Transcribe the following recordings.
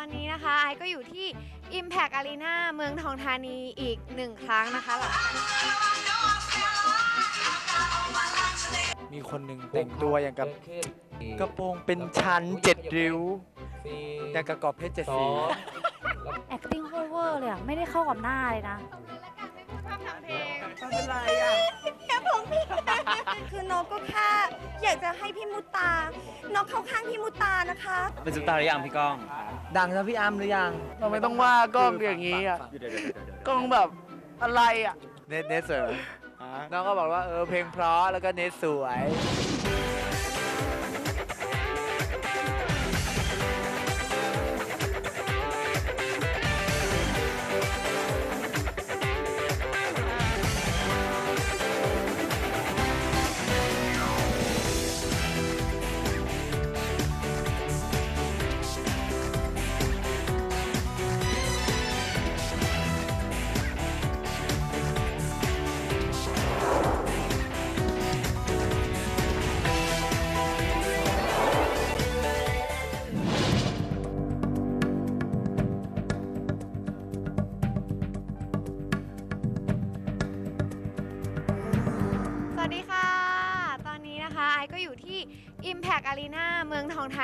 อนนี้นะคะไอซ์ก็อยู่ที่ Impact Arena เมืองทองธานีอีกหนึ่งครั้งนะคะหลังมีคนหนึ่งแต่งตัวอย่างกับขึ้นกระโปรงเป็นชั้นเจ็ดริ้วสี่อย่างกับกรอบเพชรเจ็ดสอสีง acting โคตรเวอร์เลยอะไม่ได้เข้ากับหน้าเลยนะ ไม่เป็นไรอะคือนกก็แค่ อยากจะให้พี่มุตานกเข้าข้างพี่มุตานะคะ เป็นซุปตาหรือยังพี่ก้อง ดังแล้วพี่อ้ำหรือยัง เราไม่ต้องว่ากล้องอย่างนี้อะกล้องแบบอะไรอะ เนทเนทสวยไหมน้องก็บอกว่าเออเพลงเพราะแล้วก็เนทสวย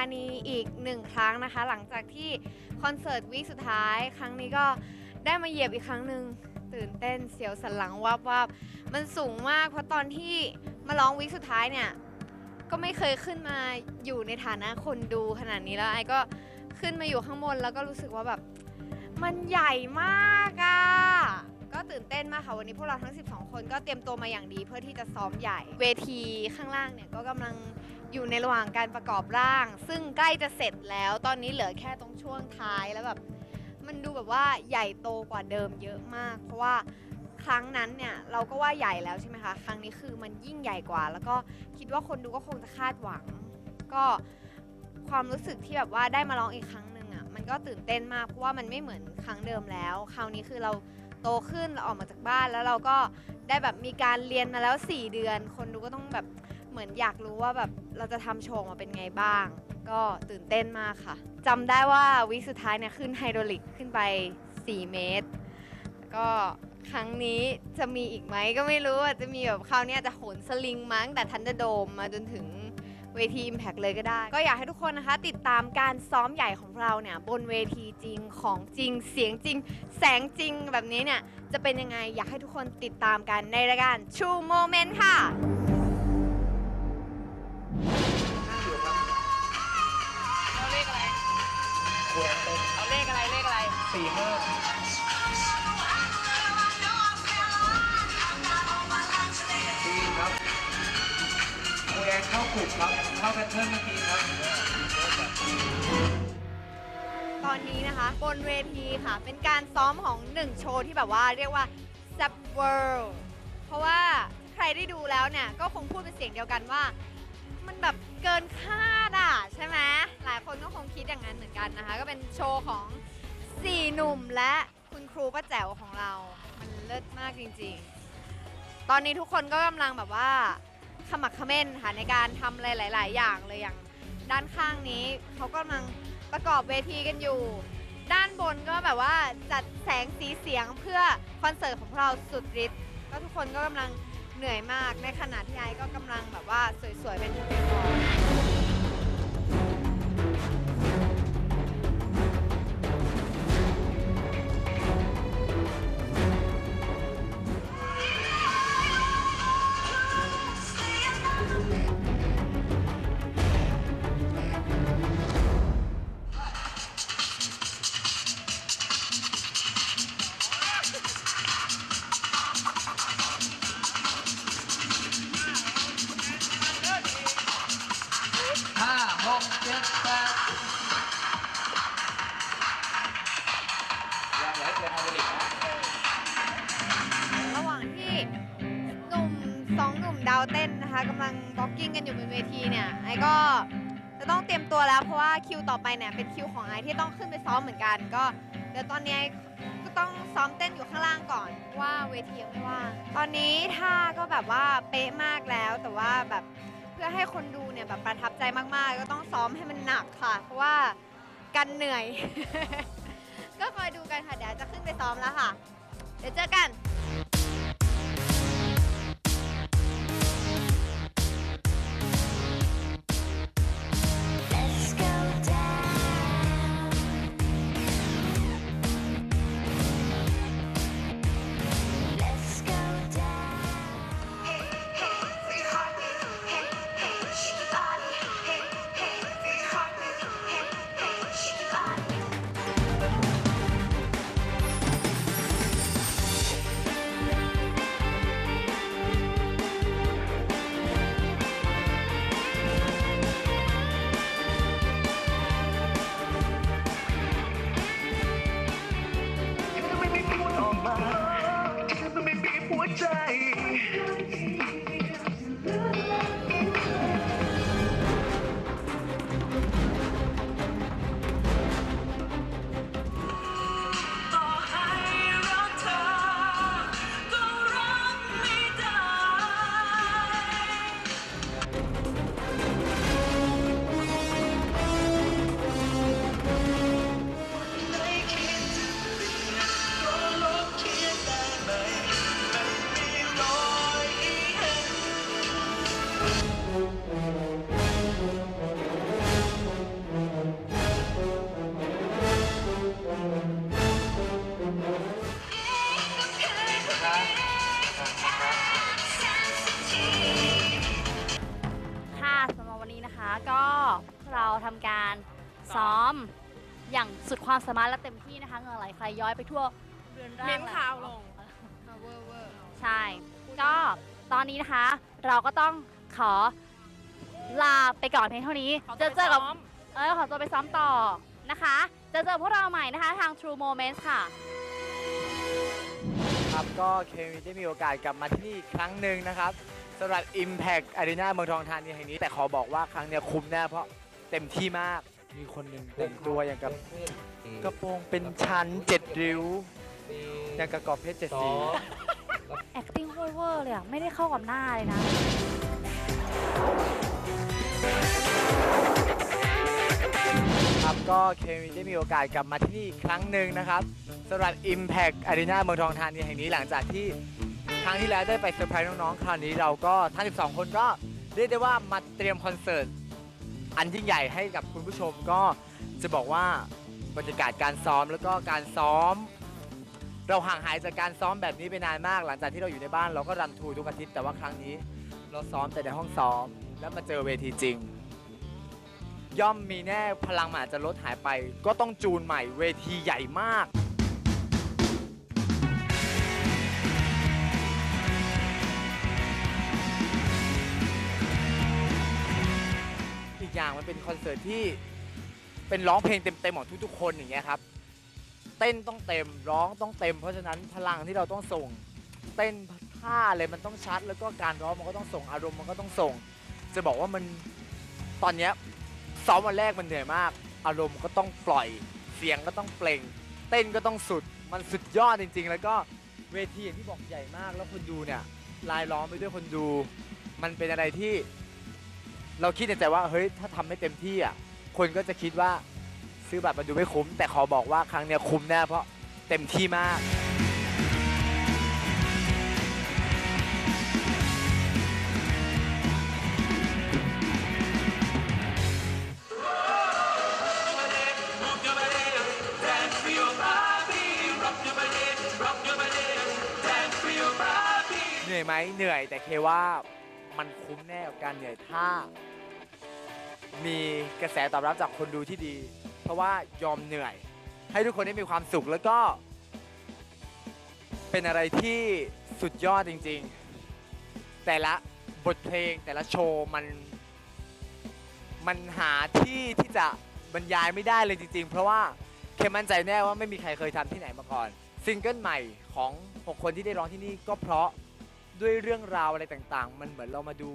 านีอีกหนึ่งครั้งนะคะ หลังจากที่คอนเสิร์ตวีคสุดท้าย ครั้งนี้ก็ได้มาเหยียบอีกครั้งหนึ่งตื่นเต้นเสียวสันหลังวับวับมันสูงมาก เพราะตอนที่มาร้องวีคสุดท้ายเนี่ย ก็ไม่เคยขึ้นมาอยู่ในฐานะคนดูขนาดนี้แล้วไอก็ขึ้นมาอยู่ข้างบนแล้วก็รู้สึกว่าแบบ มันใหญ่มากอะก็ตื่นเต้นมากค่ะ วันนี้พวกเราทั้ง 12 คนก็เตรียมตัวมาอย่างดีเพื่อที่จะซ้อมใหญ่ เวทีข้างล่างเนี่ยก็กำลัง อยู่ในระหว่างการประกอบร่าง ซึ่งใกล้จะเสร็จแล้วตอนนี้เหลือแค่ตรงช่วงท้ายแล้วแบบมันดูแบบว่าใหญ่โตกว่าเดิมเยอะมาก เพราะว่าครั้งนั้นเนี่ยเราก็ว่าใหญ่แล้วใช่ไหมคะ ครั้งนี้คือมันยิ่งใหญ่กว่า แล้วก็คิดว่าคนดูก็คงจะคาดหวัง ก็ความรู้สึกที่แบบว่าได้มาร้องอีกครั้งหนึ่งอะมันก็ตื่นเต้นมากเพราะว่ามันไม่เหมือนครั้งเดิมแล้ว คราวนี้คือเราโตขึ้นเราออกมาจากบ้านแล้วเราก็ได้แบบมีการเรียนมาแล้ว 4 เดือน คนดูก็ต้องแบบ เหมือนอยากรู้ว่าแบบเราจะทำโชว์มาเป็นไงบ้าง ก็ตื่นเต้นมากค่ะจำได้ว่าวิสุดท้ายเนี่ยขึ้นไฮโดรลิกขึ้นไป 4 เมตรก็ครั้งนี้จะมีอีกไหมก็ไม่รู้อาจจะมีแบบคราวนี้จจะโหนสลิงมั้งแต่ทันเดอร์โดมมาจนถึงเวที Impact เลยก็ได้ ก็อยากให้ทุกคนนะคะ ติดตามการซ้อมใหญ่ของเราเนี่ย บนเวทีจริงของจริง เสียงจริง แสงจริงแบบนี้เนี่ย จะเป็นยังไงอยากให้ทุกคนติดตามกันในรายการ True Moment ค่ะ เอาเลขอะไรเลขอะไรสี่ห้าดีครับคุยแอนเข้ากลุ่มครับ เข้าแพทเทิร์นเมื่อกี้ครับ ตอนนี้นะคะ บนเวทีค่ะ เป็นการซ้อมของหนึ่งโชว์ที่แบบว่าเรียกว่า s u b World เพราะว่าใครได้ดูแล้วเนี่ย ก็คงพูดเป็นเสียงเดียวกันว่า มันแบบเกินคาดอะใช่ไหมหลายคนก็คงคิดอย่างนั้นเหมือนกันนะคะ ก็เป็นโชว์ของ4หนุ่มและคุณครูป้าแจ๋วของเรา มันเลิศมากจริง ๆ ตอนนี้ทุกคนก็กำลังแบบว่าขมักเขม้นค่ะในการทำอะไรหลาย ๆ อย่างเลยอย่างด้านข้างนี้เขากำลังประกอบเวทีกันอยู่ ด้านบนก็แบบว่าจัดแสงสีเสียงเพื่อคอนเสิร์ตของเราสุดฤทธิ์ก็ทุกคนก็กำลัง เหนื่อยมากในขณะที่ไอซ์ก็กำลังแบบว่าสวยๆเป็นเป็นบอ ไปเนี่ยเป็นคิวของไอซ์ที่ต้องขึ้นไปซ้อมเหมือนกัน ก็เดี๋ยวตอนนี้ไอซ์ก็ต้องซ้อมเต้นอยู่ข้างล่างก่อนเพราะว่าเวทียังไม่ว่างตอนนี้ท่าก็แบบว่าเป๊ะมากแล้ว แต่ว่าแบบเพื่อให้คนดูเนี่ยแบบประทับใจมากๆ ก็ต้องซ้อมให้มันหนักค่ะ เพราะว่ากันเหนื่อย ก็คอยดูกันค่ะเดี๋ยวจะขึ้นไปซ้อมแล้วค่ะ เดี๋ยวเจอกัน เราทำการซ้อม อย่างสุดความสามารถและเต็มที่นะคะเหงื่อไหลใครย้อยไปทั่วเรือนร่างเม้นข่าวลงใช่ ก็ตอนนี้นะคะ เราก็ต้องขอลาไปก่อนเพียงเท่านี้ขอเจตัวอไปเจอกับ ซ้อมเออขอตัวไปซ้อมต่อนะคะเจอเจอพวกเราใหม่นะคะทาง True Moments ค่ะ ครับก็เคมีได้มีโอกาสกลับมาที่นี่อีกครั้งหนึ่งนะครับสำหรับ Impact Arena เมืองทองธานีแห่งนี้ แต่ขอบอกว่าครั้งเนี้ยคุ้มแน่เพราะ เต็มที่มากมีคนหนึ่งแต่งตัวอย่างกับกระโปรงเป็นชั้นเจ็ดริ้วอย่างกับกรอบเพชรเจ็ดสี acting เวอร์เวอร์เลยอะไม่ได้เข้ากับหน้าเลยนะ ครับก็เคมีได้มีโอกาสกลับมาที่นี่อีกครั้งหนึ่งนะครับสำหรับ Impact Arena เมืองทองธานีแห่งนี้หลังจากที่ครั้งที่แล้วได้ไปเซอร์ไพรส์น้องๆ คราวนี้เราก็ทั้ง 12 คนก็เรียกได้ว่ามาเตรียมคอนเสิร์ต อันยิ่งใหญ่ให้กับคุณผู้ชมก็จะบอกว่าบรรยากาศการซ้อมแล้วก็การซ้อม เราห่างหายจากการซ้อมแบบนี้ไปนานมาก หลังจากที่เราอยู่ในบ้านเราก็รันทูทุกอาทิตย์แต่ว่าครั้งนี้ เราซ้อมแต่ในห้องซ้อม แล้วมาเจอเวทีจริง ย่อมมีแน่พลังมันอาจจะลดหายไป ก็ต้องจูนใหม่เวทีใหญ่มาก อย่างมันเป็นคอนเสิร์ตที่เป็นร้องเพลงเต็มๆของทุกๆคนอย่างเงี้ยครับ เต้นต้องเต็มร้องต้องเต็ม เพราะฉะนั้นพลังที่เราต้องส่ง เต้นท่าอะไรมันต้องชัด แล้วก็การร้องมันก็ต้องส่งอารมณ์มันก็ต้องส่ง จะบอกว่ามันตอนเนี้ยซ้อมวันแรกมันเหนื่อยมาก อารมณ์ก็ต้องปล่อยเสียงก็ต้องเปล่ง เต้นก็ต้องสุดมันสุดยอดจริง ๆ แล้วก็เวทีอย่างที่บอกใหญ่มากแล้วคนดูเนี่ยลายล้อมไปด้วยคนดู มันเป็นอะไรที่ เราคิดในใจว่าเฮ้ยถ้าทำไม่เต็มที่อะคนก็จะคิดว่าซื้อบัตรมาดูไม่คุ้ม แต่ขอบอกว่าครั้งเนี้ยคุ้มแน่เพราะเต็มที่มาก เหนื่อยไหมเหนื่อยแต่เคว่ามันคุ้มแน่กับการเหนื่อยถ้า มีกระแสตอบรับจากคนดูที่ดี เพราะว่ายอมเหนื่อย ให้ทุกคนได้มีความสุขแล้วก็ เป็นอะไรที่สุดยอดจริง ๆ แต่ละบทเพลงแต่ละโชว์มันมันหาที่ที่จะบรรยายไม่ได้เลยจริง ๆ เพราะว่าเคมั่นใจแน่ว่าไม่มีใครเคยทำที่ไหนมาก่อน ซิงเกิลใหม่ของ 6 คนที่ได้ร้องที่นี่ก็เพราะด้วยเรื่องราวอะไรต่างๆ มันเหมือนเรามาดู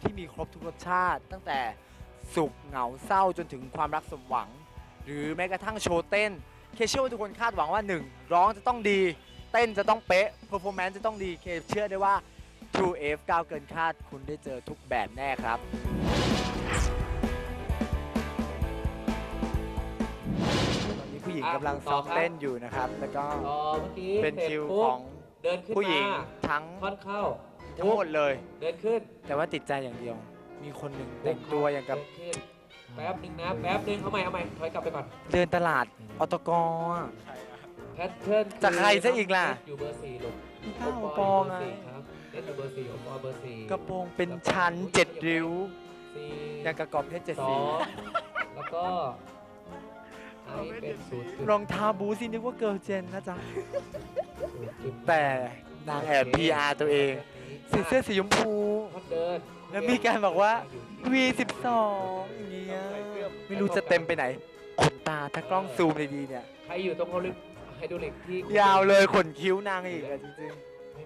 ที่มีครบทุกรสชาติ ตั้งแต่ สุขเหงาเศร้าจนถึงความรักสมหวัง หรือแม้กระทั่งโชว์เต้น เคเชื่อว่าทุกคนคาดหวังว่า 1 ร้องจะต้องดี เต้นจะต้องเป๊ะเพอร์ฟอร์แมนซ์จะต้องดี เคเชื่อได้ว่า True F ก้าวเกินคาดคุณได้เจอทุกแบบแน่ครับญิงอะกำลังต่ซ้ออมครับเต้นอยู่นะครับ แล้วก็ต่อเมื่อกี้เป็นสร็จคิวปุ๊บของเดินขึ้นผู้หญิงมาทั้งค่อนเข้าทั้งหมดเลย เดินขึ้น แต่ว่าติดใจอย่างเดียว มีคนหนึ่งแต่งตัวอย่างกับเดินขึ้นแป๊บหนึงนะแป๊บหนึงเอาใหม่เอาใหม่ถอยกลับไปก่อนเดินตลาดอตกอะแพทเทิร์นจะใครซะอีกล่ะเน็ตอยู่เบอร์สี่ลูกข้าวโอปปออล์ยู่เบอร์ไงสี่ครับเน็ตอยู่เบอร์สี่โอปอเบอร์สี่กระโปรงเป็นชั้นเจ็ดริ้วสี่อย่างกระกอบเพชรเจ็ดสอสีงแล้วก็ไอเป็นศูนย์จุดรองเท้าบูทสินึกว่าเกิร์ลเจนนะจ๊ะศูนย์จุดแต่นางแอบ PR ตัวเองใส่เสื้อสีชมพูท่อนเดิน แล้วมีการบอกว่า V12 อย่างเงี้ยไม่รู้จะเต็มไปไหนขนตาถ้ากล้องซูมดีๆเนี่ย ใครอยู่ตรงโฮลิไฮดรอลิกที่ยาวเลยขนคิ้วนางอีกอะจริง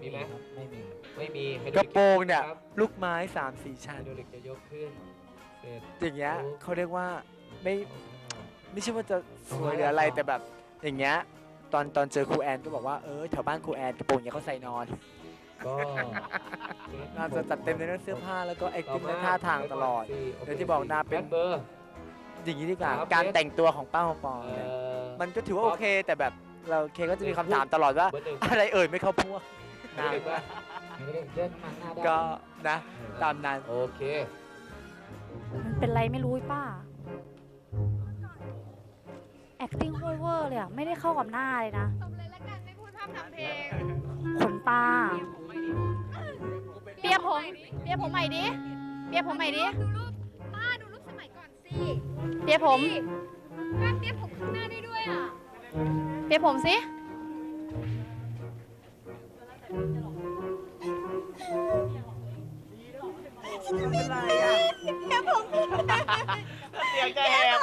มีไหมไม่มีไม่มีไฮๆ ดกอระลิโปรงเนี่ย ครับลูกไม้สามสี่ไฮชั้นดรอลิกจะยกขึ้นเสร็จอย่างเงี้ยเขาเรียกว่าไม่ไม่ใช่ว่าจะสวยหรืออะไรแต่แบบ อย่างเงี้ยตอนตอนเจอครูแอนก็บอกว่าเออแถวบ้านครูแอนกระโปรงอย่างเงี้ยเขาใส่นอน ก็นางจะจัดเต็มในเรื่องเสื้อผ้าแล้วก็ acting ในท่าทางตลอดเดี๋ยวที่บอกนาเป็นแบเบอร์อย่างนี้ดีกว่าครับการแต่งตัวของป้าฮอปอเอ่เนี่ยอมันก็ถือว่าโอเคแต่แบบเราเคก็จะมีคำถามตลอดว่าเบอร์หนึ่งอะไรเอ่ยไม่เข้าพวกไฮดรอลิกว่าไฮดรอลิกเลื่อนมาหน้าได้ก็นะ ตามนั้น โอเค มันเป็นไรไม่รู้ไอ้ป้า acting โคตรเวอร์เลยอะไม่ได้เข้ากับหน้าเลยนะ จบเลยละกันไม่พูดพร่ำทำเพลงขนตาเปีย ผมเปียผมใหม่ดิเปียผมใหม่ดิดูรูปป้าดูรูปสมัยก่อนสิเปียผมป้าเปียกผมข้างหน้าได้ด้วยอะเปียผมสิเสียงจะแหบ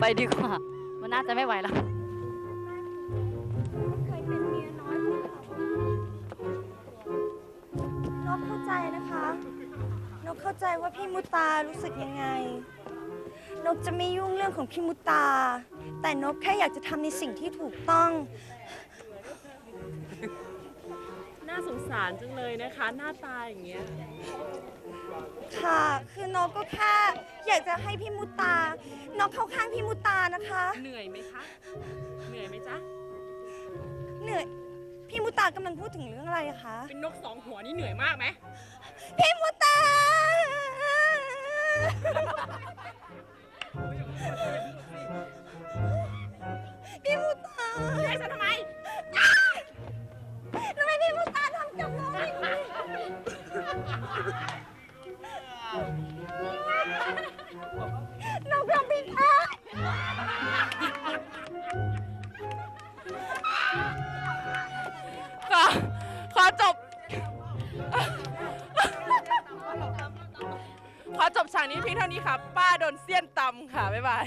ไปดีกว่า มันน่าจะไม่ไหวแล้ว กเข้าใจนะคะ นกเข้าใจว่าพี่มุตารู้สึกยังไง นกจะไม่ยุ่งเรื่องของพี่มุตา แต่นกแค่อยากจะทำในสิ่งที่ถูกต้อง น่าสงสารจังเลยนะคะ หน้าตาอย่างเงี้ย ค่ะ คือนกก็แค่อยากจะให้พี่มุตา นกเข้าข้างพี่มุตานะคะ เหนื่อยไหมคะ เหนื่อยไหมจ๊ะ เหนื่อย พี่มุตากำลังพูดถึงเรื่องอะไรคะ เป็นนกสองหัวนี่เหนื่อยมากไหมพี่มุตา พี่มุตาเหนื่อยฉันทำไม ทำไมพี่มุตาทำกับน้องอย่างนี้น้องทำผิดพลาด จบ ขอจบฉากนี้เพียงเท่านี้ค่ะ ป้าโดนเสี้ยนตำค่ะ บ๊ายบาย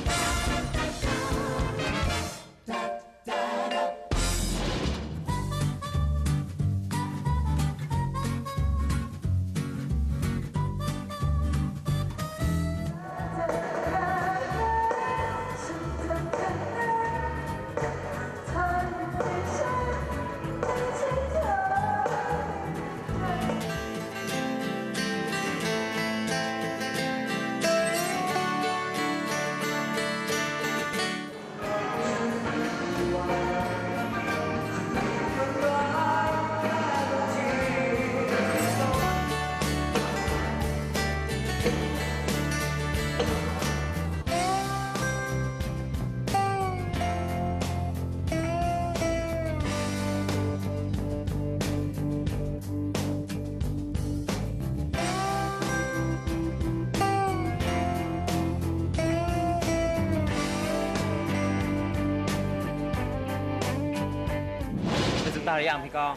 ปตาหรือยังพี่ก้อง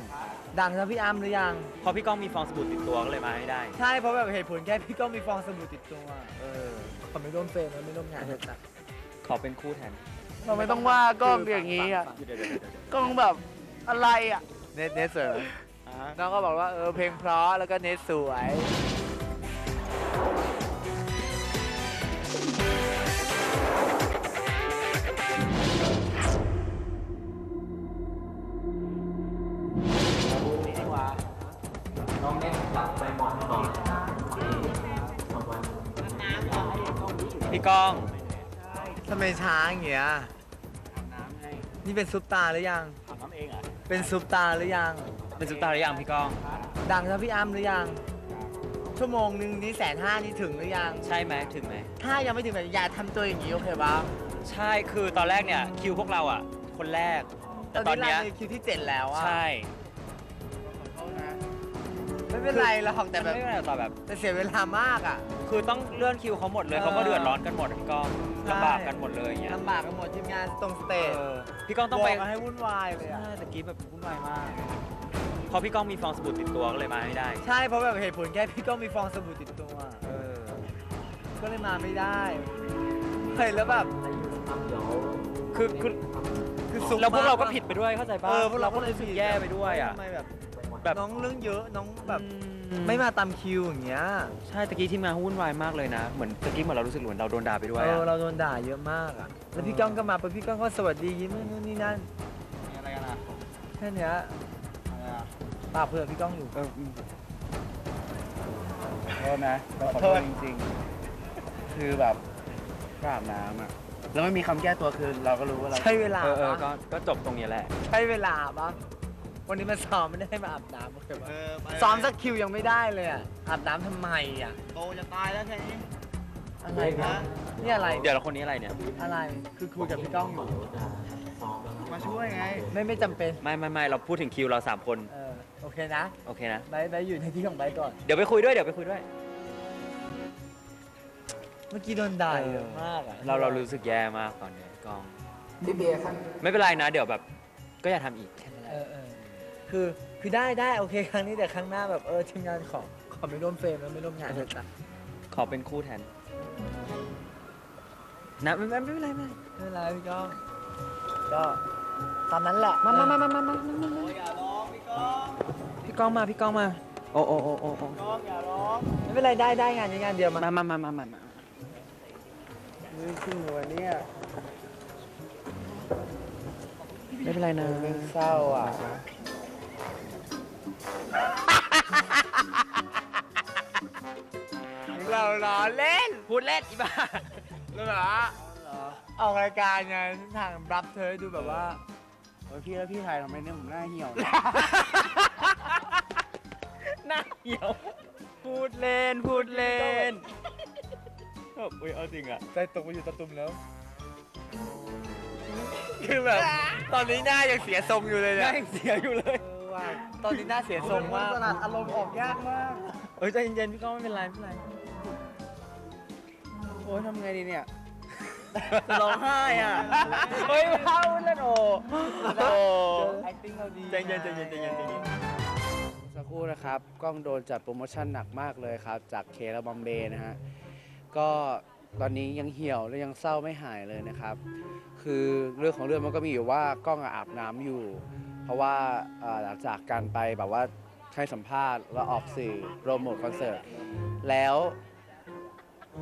ดังนะพี่อ้ำหรือยังพอพี่ก้องมีฟองสบู่ติดตัวก็เลยมาให้ได้ ใช่เพราะแบบเหตุผลแค่พี่ก็มีฟองสบู่ติดตัว เออขอไม่ร่วมเฟรมแล้วไม่ร่วมงานเถอะจ้ะขอเป็นคู่แทนเราไม่ต้องว่ากล้องอย่างนี้อะเดี๋ยวเดี๋ยวเดี๋ยวเดี๋ยวกล้องแบบอะไรอะ เนทเนทสวยไหมอะน้องก็บอกว่าเออเพลงเพราะแล้วก็เนทสวย ไมช้าอย่างเงี้ยนี่เป็นซุปตาหรือยัง อาบน้ำเองอะเป็นซุปตาหรือยัง เป็นซุปตาหรือยังพี่ก้อง ดังเท่าพี่อ้ำหรือยัง ชั่วโมงหนึ่งนี่แสนห้านี่ถึงหรือยัง ใช่ไหมถึงไหม ถ้ายังไม่ถึงแบบอย่าทำตัวอย่างนี้โอเคปะใช่คือตอนแรกเนี่ยคิวพวกเราอะ คนแรก แต่ตอนเนี้ยรันในคิวที่เจ็ดแล้วอะใช่ไม่เป็นไรหรอกแต่แบบไม่เป็นไรต่อแบบ แต่เสียเวลามากอะ คือต้องเลื่อนคิวเขาหมดเลยเออเขาก็เดือดร้อนกันหมดอะพี่ก้องใช่ลำบากกันหมดเลยอย่างเงี้ยลำบากกันหมดทีมงานตรงสเตเอจอพี่ก้องต้องไปบกกันให้วุ่นวายเลยอะ ใช่ตะกี้แบบวุ่นวายมากเพราะพี่ก้องมีฟองสบู่ติดตัวก็เลยมาไม่ได้ ใช่เพราะแบบเหตุผลแค่พี่ก็มีฟองสบู่ติดตัว เออ ก็เลยมาไม่ได้เฮ้ยแล้วแบบคือคือคือซุปแล้วพวกเราก็มผิดไปด้วยเข้าใจป่ะเออพวกเราก็รู้สึกแย่ไปด้วยอะ ทำไมแบบ แบบ น้องเรื่องเยอะน้องแบบ อื ไม่มาตามคิวอย่างเงี้ยใช่ตะกี้ทีมงานเขาวุ่นวายมากเลยนะ เหมือนตะกี้เหมือนเรารู้สึกเหมือนเราโดนด่าไปด้วยเอออะเราโดนด่าเยอะมากอะแล้วพี่ก้องก็มาปุ๊บพี่ก้องก็สวัสดียิ้มนู่นนี่นั่นอะไรกันอะแค่เนี้ยปากเพื่อนพี่ก้องอยู่ เออโทษนะเราขอโทษจริงๆ คือแบบก็อาบน้ำอะ แล้วไม่มีคำแก้ตัวคือเราก็รู้ว่าเราใช่เวลาเออเออปะก็ก็จบตรงนี้แหละ ใช่เวลาปะ วันนี้มาซ้อมไม่ได้ให้มาอาบน้ำโอเคปะเออไปซ้อมสักคิวยังไม่ได้เลยอะอาบน้ำทำไมอะโตจะตายแล้วแค่นี้อะไรนะนี่อะไรเดี๋ยวเราคนนี้อะไรเนี่ย อะไรคือคุยกับพี่ก้องอยู่มาช่วยไง ไม่ไม่จำเป็นไม่ไม่ไม่เราพูดถึงคิวเราสามคน เออโอเคนะโอเคนะ ไบร์ทไบร์ทอยู่ในที่ของไบร์ทก่อน เดี๋ยวไปคุยด้วยเดี๋ยวไปคุยด้วย เมื่อกี้โดนด่าเยอะมากอะเราเรารู้สึกแย่มากตอนนี้กอง พี่เบียร์ครับ ไม่เป็นไรนะ เดี๋ยวแบบ ก็อย่าทำอีกแค่นั้นแหละ เออเออ คือคือได้ได้โอเคครั้งนี้แต่ครั้งหน้าแบบเออทีมงานขอขอไม่ร่วมเฟรมแล้วไม่ร่วมงานเลยจ้ะขอเป็นคู่แทนนะไม่ไม่ไม่เป็นไรไม่เป็นไรไม่เป็นไรพี่ก้องก็ตามนั้นแหละมามามามามามามามาพี่ก้องมาพี่ก้องมาโอ้โอ้โอ้โอ้โอ้ไม่เป็นไรได้ได้งานนี้งานเดียวมามามามามามามานี่ขึ้นหัวเนี่ยไม่เป็นไรนะเป็นเศร้าอะ เราล้อเล่นพูดเล่นอีบ้าแล้วแบบว่าออกรายการไงทางรับเธอให้ดูแบบว่า โอ้ยพี่แล้วพี่ถ่ายทำไมเนี่ยผมหน้าเหี่ยวหน้าเหี่ยว พูดเล่น พูดเล่นแบบอุ้ยเอาจริงอะใจตกไปอยู่ตะตุ่มแล้ว คือแบบ ตอนนี้หน้ายังเสียทรงอยู่เลยหเนี่น้ายยังเสียอยู่เลยเออว่ะ ตอนนี้หน้าเสียทรงมากสลัดอารมณ์ออกยากมาก เอ้ยใจเย็นๆพี่ก้องไม่เป็นไรไม่เป็นไรโอ้ยทำไงดีเนี่ยจะร้องไห้อะเฮ้ยว้าวเล่นโอโอ้ acting เราดีใจเย็นใจเย็นใจเย็นใจเย็นสักครู่นะครับกล้องโดนจัดโปรโมชั่นหนักมากเลยครับ จากเคและบอมเบย์นะฮะ ก็ตอนนี้ยังเหี่ยวและยังเศร้าไม่หายเลยนะครับ คือเรื่องของเรื่องมันก็มีอยู่ว่ากล้องอะอาบน้ำอยู่ เพราะว่าเอ่อหลังจากการไปแบบว่าให้สัมภาษณ์แล้วออกสื่อโปรโมทคอนเสิร์ตแล้ว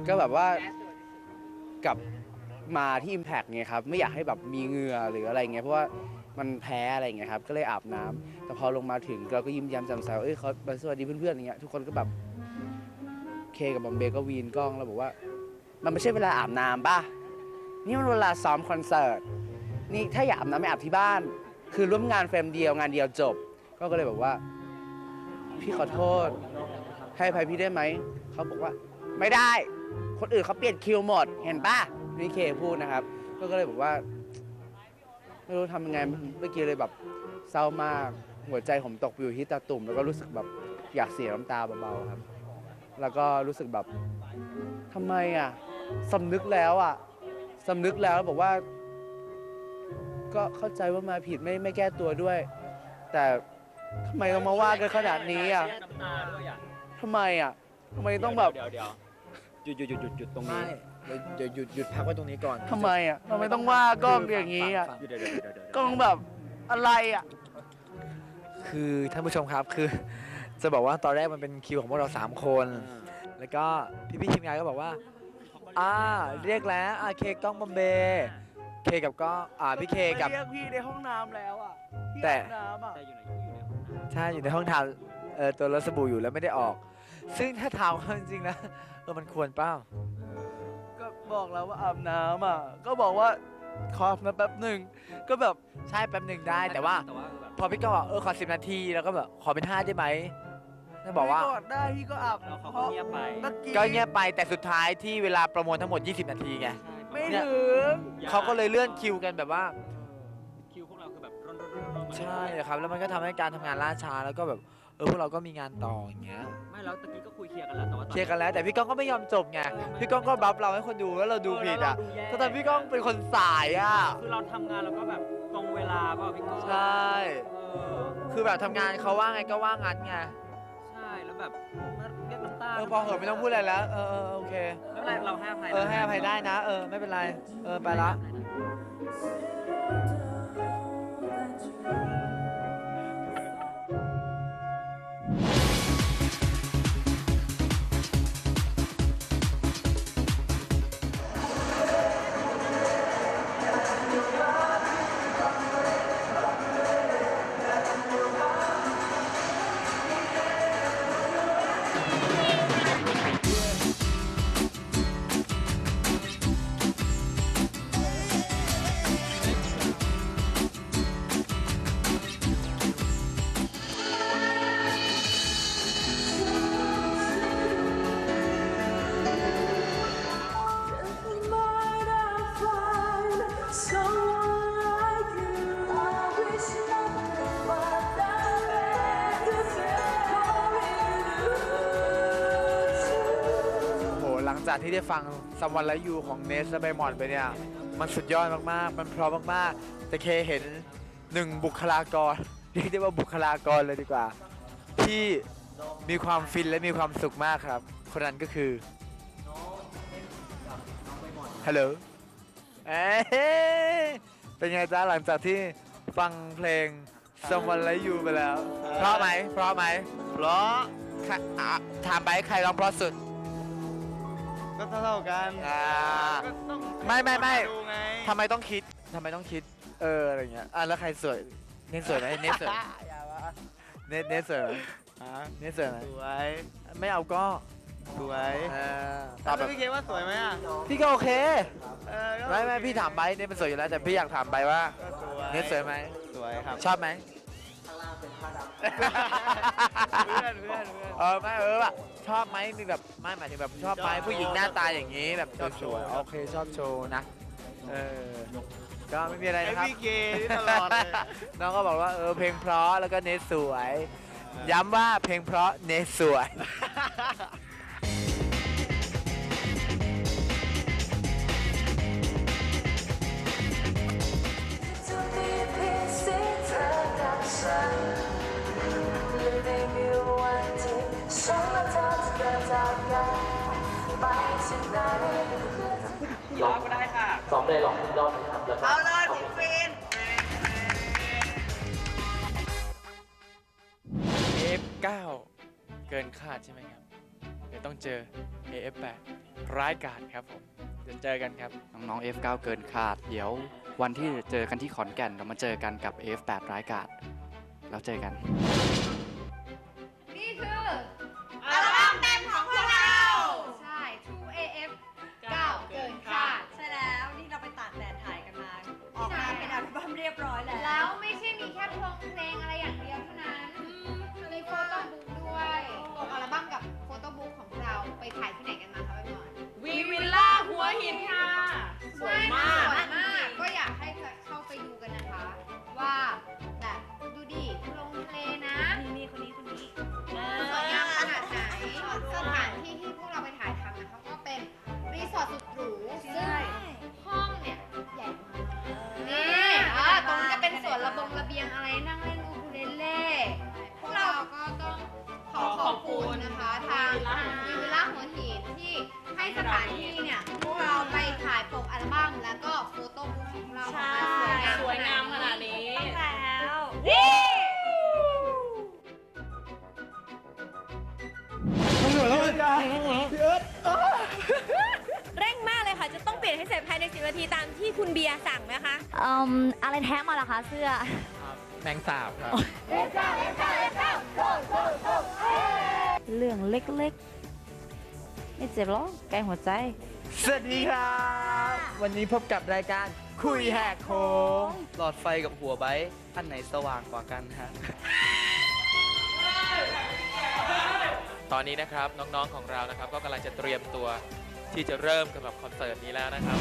ก็แบบว่ากลับมาที่ Impact ไงครับไม่อยากให้แบบมีเหงื่อหรืออะไรเงี้ยเพราะว่ามันแพ้อะไรเงี้ยครับก็เลยอาบน้ำแต่พอลงมาถึงเราก็ยิ้มแย้มแจ่มใสว่าเอ้ยเขามาสวัสดีเพื่อนๆอย่างเงี้ยทุกคนก็แบบเคกับบอมเบย์ก็วีนกล้องแล้วบอกว่า มันไม่ใช่เวลาอาบน้ำป่ะ นี่มันเวลาซ้อมคอนเสิร์ต นี่ถ้าอยากอาบน้ำไม่อาบที่บ้าน คือร่วมงานเฟรมเดียวงานเดียวจบ ก็ก็เลยบอกว่า พี่ขอโทษ ให้อภัยพี่ได้ไหม เขาบอกว่าไม่ได้ คนอื่นเขาเปลี่ยนคิวหมด เห็นป่ะนี่เคพูดนะครับ ก็ก็เลยบอกว่า ไม่รู้ทำยังไงเมื่อกี้เลยแบบเศร้ามาก หัวใจผมตกอยู่ที่ตาตุ่ม แล้วก็รู้สึกแบบอยากเสียน้ำตาเบาๆครับ แล้วก็รู้สึกแบบทำไมอะสำนึกแล้วอะสำนึกแล้วบอกว่า ก็เข้าใจว่ามาผิดไม่ไม่แก้ตัวด้วย แต่ทำไมต้องมาว่ากันขนาดนี้อะน้ำตาด้วยอะทำไมอะทำไมต้องแบบเดี๋ยวเดี๋ยวหยุดหยุดหยุดหยุดหยุดตรงไม่นี้เดี๋ยวเดี๋ยวหยุดหยุดพักไว้ตรงนี้ก่อนทำไมอะทำไมต้องว่ากล้องอย่างนี้อะฟังเดี๋ยวเดี๋ยวเดี๋ยวเดี๋ยวกล้องแบบอะไรอะ คือท่านผู้ชมครับคือ จะบอกว่าตอนแรกมันเป็นคิวของพวกเราสามคน แล้วก็พี่พี่ๆทีมงานก็บอกว่า อ่าเรียกแล้วอ่าเคกล้องบอมเบย์ เคกับก็อ่าพี่เคกับ เรียกพี่ในห้องน้ำแล้วอะพี่แต่อาบน้ำอะแต่อยู่ไหนอยู่ไหนใช่อยู่ในห้องทำเอ่อตัวรถสบู่อยู่แล้วไม่ได้ออก ซึ่งถ้าถามความจริงนะเออมันควรเปล่าก็บอกแล้วว่าอาบน้ำอะ ก็บอกว่าขออาบน้ำแป๊บหนึ่งก็แบบใช่แป๊บหนึ่งได้แต่ว่า แต่ว่าแบบพอพี่ก็บอกเออขอสิบนาทีแล้วก็แบบขอเป็นห้าได้ไหมแล้วบอกว่าพี่กดได้พี่ก็อาบแล้วเขาเพก็ราะเงียบไป เมื่อกี้ก็เงียบไปแต่สุดท้ายที่เวลาประมวลทั้งหมด 20 นาทีไง ไม่เนี่ย ถึง เขาก็เลยเลื่อนคิวกันแบบว่า คิวพวกเราคือแบบร่นร่นร่นร่นมาใช่ครับ แล้วมันก็ทำให้การทำงานล่าช้าแล้วก็แบบเออพวกเราก็มีงานต่ออย่างเงี้ยไม่แล้วตะกี้ก็คุยเคลียร์กันแล้วแต่ว่าตอเคลียร์กันแล้วแต่พี่ก้องก็ไม่ยอมจบไงพี่ก้องก็บัฟเราให้คนดูแล้วเราดูผิดอะเแล้วเราดูแย่ก็แต่พี่ก้องเป็นคนสายอะคือเราทำงานเราก็แบบตรงเวลาป่ะพี่ก้องใช่ เออคือแบบทำงานเขาว่าไงก็ว่างั้นไง ใช่แล้วแบบมา เรียกน้ำตาเออพอเหอะไม่ต้องพูดอะไรแล้ว เออเออโอเคแล้วเราเราให้อภัยนะเออให้อภัยได้นะ เออไม่เป็นไร เออไปละโห จากที่ได้ฟังซัมวันและยูของเนสและไบมอนไปเนี่ย มันสุดยอดมากๆ มันเพราะมมากๆ แต่เคเห็นหนึ่งบุคลากรเรียกได้ว่าบุคลากรเลยดีกว่า ที่มีความฟินและมีความสุขมากครับ คนนั้นก็คือฮัลโหลเอ้ยเป็นไงจ๊ะหลังจากที่ฟังเพลง Someone Like You ไปแล้ว เพราะไหม เพราะไหม เพราะค่ะอะถามไปใครร้องเพราะสุด ก็เท่าๆกันอ่าก็ต้องไม่ไม่ไม่ ดูไงทำไมต้องคิดทำไมต้องคิด เอออะไรเงี้ยอะแล้วใครสวยเน้นสวยไหมเน้นสวยไหมเน้นเน้นสวยไหมฮะเน้นสวยไหมสวยไม่เอาก็สวยเออตอบแบบพี่เคว่าสวยไหมอะพี่ก็โอเคเออก็ไม่ไม่พี่ถามไปเน้นมันสวยอยู่แล้วแต่พี่อยากถามไปว่าก็สวยเน้นสวยไหมสวยครับ ชอบไหม เพื่อนเพื่อนเพื่อน เออไม่เออแบบ ชอบไหมมีแบบไม่หมายถึงแบบชอบไหมชอบผู้หญิงหน้าตาอย่างนี้แบบชอบโชว์สวยๆโอเคชอบโชว์นะเออก็ไม่มีอะไรไอนะครับ พี่เคนี่ตลอดเลยน้องก็บอกว่าเออเพลงเพราะแล้วก็เนสสวย ย้ำว่าเพลงเพราะเนสสวย ร้องก็ได้ค่ะซ้อมได้หรอกรอบนี้ครับแล้วก็เอาเลยพี่ฟิน F9 เกินคาดใช่ไหมครับ เดี๋ยวต้องเจอ AF8 ร้ายกาจครับผม เดี๋ยวเจอกันครับ น้องๆ F9 เกินคาด เดี๋ยววันที่เจอกันที่ขอนแก่นเรามาเจอกันกับ F8 ร้ายกาดแล้วเจอกัน นี่คืออั เสื้อ แมงสาบครับ เรื่องเล็กๆ ไม่เจ็บหรอกแกหัวใจ สวัสดีครับ วันนี้พบกับรายการคุยแหกโค้งหลอดไฟกับหัวไบค์อันไหนสว่างกว่ากันฮะ ตอนนี้นะครับน้องๆของเรานะครับ ก็กำลังจะเตรียมตัวที่จะเริ่มกับคอนเสิร์ตนี้แล้วนะครับ